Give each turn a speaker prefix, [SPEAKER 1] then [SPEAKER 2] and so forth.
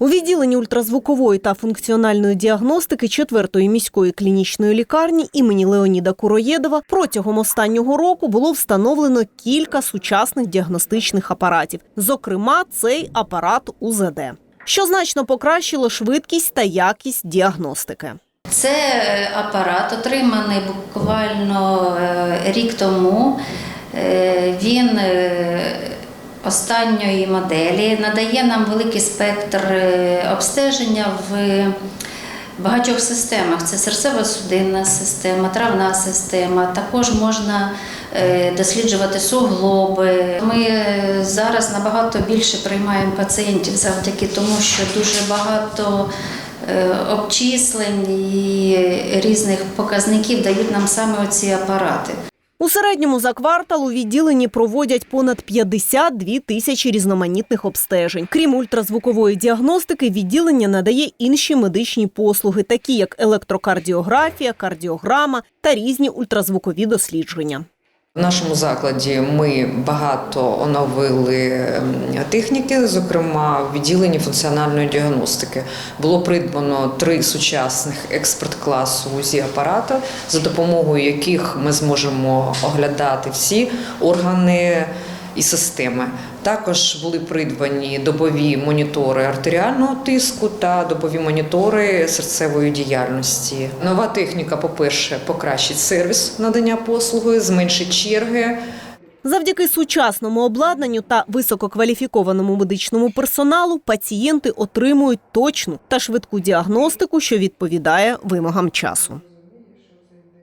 [SPEAKER 1] У відділенні ультразвукової та функціональної діагностики 4-ї міської клінічної лікарні імені Леоніда Куроєдова протягом останнього року було встановлено кілька сучасних діагностичних апаратів, зокрема цей апарат УЗД, що значно покращило швидкість та якість діагностики.
[SPEAKER 2] Це е, апарат, отриманий буквально е, рік тому. Е, Він останньої моделі надає нам великий спектр е, обстеження в багатьох системах. Це серцево-судинна система, травна система. Також можна е, досліджувати суглоби. Ми е, зараз набагато більше приймаємо пацієнтів завдяки тому, що дуже багато обчислень і різних показників дають нам саме оці апарати.
[SPEAKER 1] У середньому за квартал у відділенні проводять понад 52 тисячі різноманітних обстежень. Крім ультразвукової діагностики, відділення надає інші медичні послуги, такі як електрокардіографія, кардіограма та різні ультразвукові дослідження.
[SPEAKER 3] В нашому закладі ми багато оновили ем, техніки, зокрема в відділенні функціональної діагностики. Було придбано три сучасних експерт-класу УЗІ апарата, за допомогою яких ми зможемо оглядати всі органи і системи. Також були придбані добові монітори артеріального тиску та добові монітори серцевої діяльності. Нова техніка, по-перше, покращить сервіс надання послуги, зменшить черги.
[SPEAKER 1] Завдяки сучасному обладнанню та висококваліфікованому медичному персоналу пацієнти отримують точну та швидку діагностику, що відповідає вимогам часу.